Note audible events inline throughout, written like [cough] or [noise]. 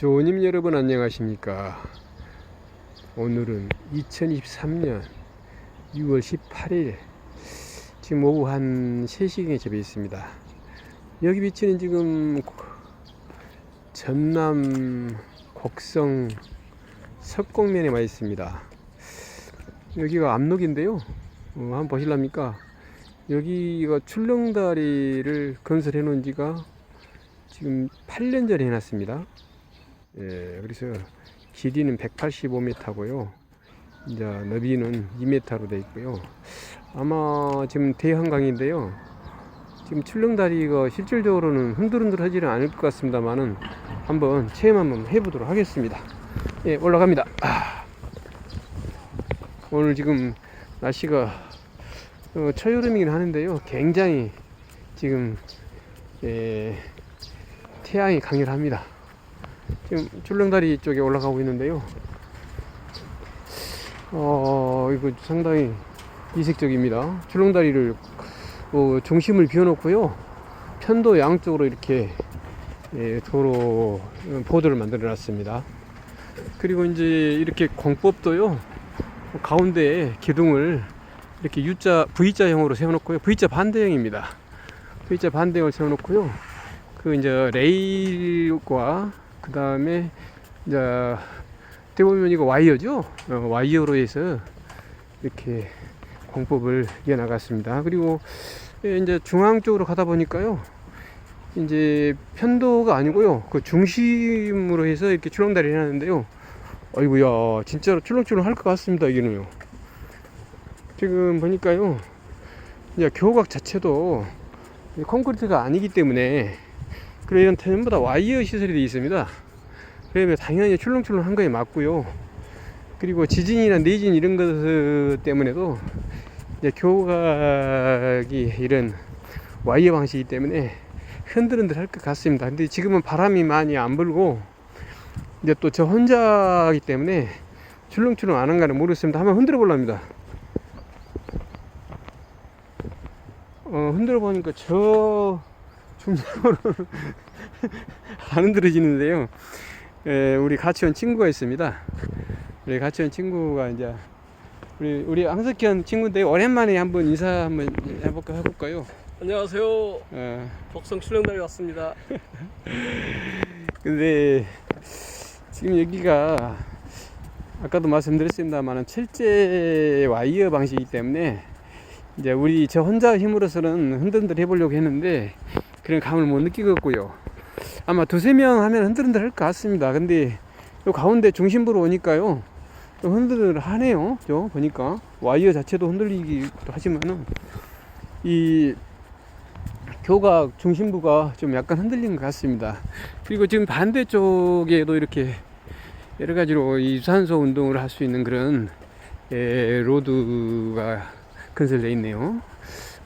조님 여러분 안녕하십니까? 오늘은 2023년 6월 18일 지금 오후 한 3시경에 접해 있습니다. 여기 위치는 지금 전남 곡성 석곡면에 와 있습니다. 여기가 압록인데요. 어, 한번 보실랍니까? 여기가 출렁다리를 건설해 놓은 지가 지금 8년 전에 해놨습니다 예, 그래서 길이는 185m고요. 이제 너비는 2m로 되어 있고요. 아마 지금 대한강인데요. 지금 출렁다리가 실질적으로는 흔들흔들하지는 않을 것 같습니다만은 한번 체험 한번 해보도록 하겠습니다. 예, 올라갑니다. 아. 오늘 지금 날씨가 어, 초여름이긴 하는데요. 굉장히 지금 예, 태양이 강렬합니다. 지금 출렁다리 쪽에 올라가고 있는데요. 어, 이거 상당히 이색적입니다. 출렁다리를 어, 중심을 비워놓고요. 편도 양쪽으로 이렇게 예, 도로 어, 보도를 만들어 놨습니다. 그리고 이제 이렇게 공법도요. 가운데에 기둥을 이렇게 U자, V자형으로 세워놓고요. V자 반대형입니다. V자 반대형을 세워놓고요. 그 이제 레일과 그 다음에 이제 어떻게 보면 이거 와이어죠. 어, 와이어로 해서 이렇게 공법을 이어 나갔습니다. 그리고 예, 이제 중앙 쪽으로 가다 보니까요. 이제 편도가 아니고요. 그 중심으로 해서 이렇게 출렁다리 해놨는데요. 아이고야, 진짜로 출렁출렁 할 것 같습니다. 이게는요. 지금 보니까요. 이제 교각 자체도 콘크리트가 아니기 때문에 그래 이런 전부 다 와이어 시설이 되어 있습니다. 그러면 당연히 출렁출렁 한 거에 맞고요. 그리고 지진이나 내진 이런 것 때문에도 이제 교각이 이런 와이어 방식이기 때문에 흔들흔들 할 것 같습니다. 근데 지금은 바람이 많이 안 불고 이제 또 저 혼자이기 때문에 출렁출렁 안 한가는 모르겠습니다. 한번 흔들어 볼랍니다. 어, 흔들어 보니까 저 중심으로 안 흔들어지는데요. 에, 우리 같이 온 친구가 있습니다. 우리 같이 온 친구가 이제 우리 우리 항석현 친구인데 오랜만에 한번 인사 한번 해볼까 해볼까요? 안녕하세요. 어, 복성 출렁다리 왔습니다. [laughs] 근데 지금 여기가 아까도 말씀드렸습니다만은 철제 와이어 방식이기 때문에 이제 우리 저 혼자 힘으로서는 흔들흔들 해보려고 했는데 그런 감을 못 느끼겠고요. 아마 두세 명 하면 흔들흔들 할 것 같습니다. 근데 요 가운데 중심부로 오니까요. 좀 흔들흔들 하네요. 저 보니까 와이어 자체도 흔들리기도 하지만은 이 교각 중심부가 좀 약간 흔들린 것 같습니다. 그리고 지금 반대쪽에도 이렇게 여러 가지로 이 유산소 운동을 할 수 있는 그런 예, 로드가 건설되어 있네요.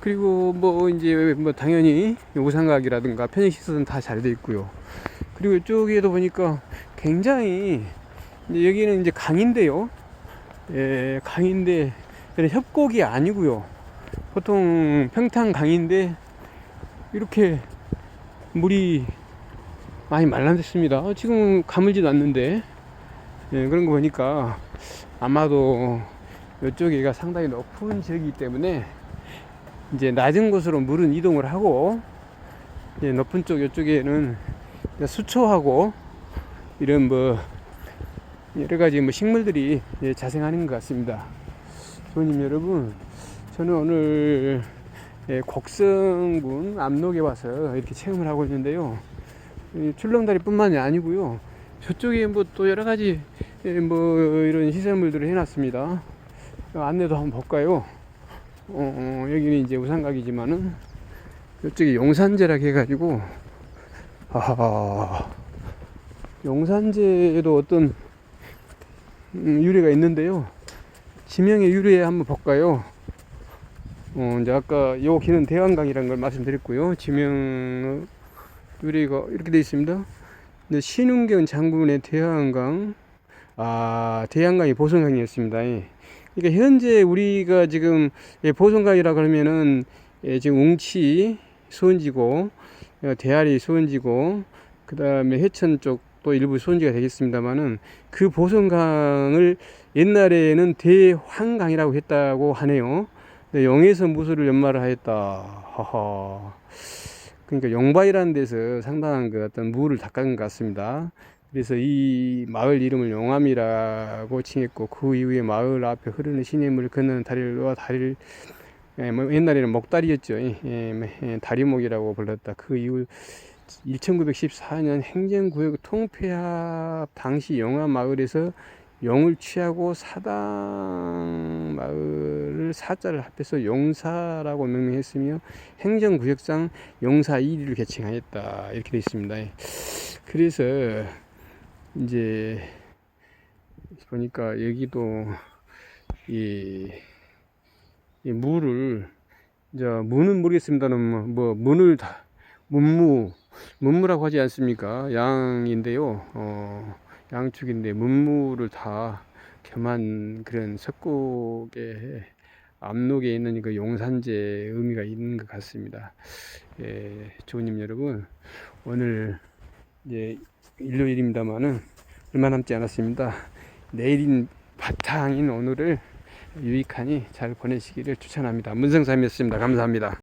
그리고 뭐 이제 뭐 당연히 우상각이라든가 편의 시설은 다 잘 돼 있고요. 그리고 이쪽에도 보니까 굉장히 이제 여기는 이제 강인데요. 예, 강인데 협곡이 아니고요. 보통 평탄 강인데 이렇게 물이 많이 말라졌습니다. 지금 가물지도 않는데 예, 그런 거 보니까 아마도 이쪽에가 상당히 높은 지역이기 때문에 이제 낮은 곳으로 물은 이동을 하고 이제 높은 쪽 이쪽에는 수초하고 이런 뭐 여러 가지 뭐 식물들이 이제 자생하는 것 같습니다. 조님 여러분, 저는 오늘 예, 곡성군 압록에 와서 이렇게 체험을 하고 있는데요. 이 출렁다리뿐만이 아니고요. 저쪽에 뭐 또 여러 가지 예, 뭐 이런 시설물들을 해놨습니다. 안내도 한번 볼까요? 어, 어, 여기는 이제 우산각이지만은 이쪽에 용산제라 해가지고 아하 용산제에도 어떤 음, 유래가 있는데요. 지명의 유래 한번 볼까요? 어, 이제 아까 요 길은 대왕강이라는 걸 말씀드렸고요. 지명 유래가 이렇게 되어 있습니다. 근데 신웅경 장군의 대왕강, 아 대왕강이 보성강이었습니다. 예. 그러니까 현재 우리가 지금 예, 보성강이라 그러면은 예, 지금 웅치 수원지고 어, 대아리 수원지고 그 다음에 해천 쪽또 일부 손지가 되겠습니다만은 그 보성강을 옛날에는 대환강이라고 했다고 하네요. 영에서 무술을 연마를 하였다. 하하. 그러니까 영바이라는 데서 상당한 그 어떤 무를 닦은 것 같습니다. 그래서 이 마을 이름을 용암이라고 칭했고 그 이후에 마을 앞에 흐르는 시냇물을 건너는 다리와 다리를 예, 뭐 옛날에는 목다리였죠. 예, 예, 다리목이라고 불렀다. 그 이후 1914년 행정구역 통폐합 당시 영암 마을에서 영을 취하고 사당 마을을 사자를 합해서 용사라고 명명했으며 행정구역상 용사 1위를 개칭하였다 이렇게 되어 있습니다. 예. 그래서 이제 보니까 여기도 이, 이 물을 이제 문은 모르겠습니다는 뭐, 뭐 문을 다 문무 문무라고 하지 않습니까? 양인데요. 어, 양축인데 문무를 다 겸한 그런 석곡의 압록에 있는 그 용산제 의미가 있는 것 같습니다. 예, 조님 여러분 오늘 이제 일요일입니다만은 얼마 남지 않았습니다. 내일인 바탕인 오늘을 유익하니 잘 보내시기를 추천합니다. 문성삼이었습니다. 감사합니다.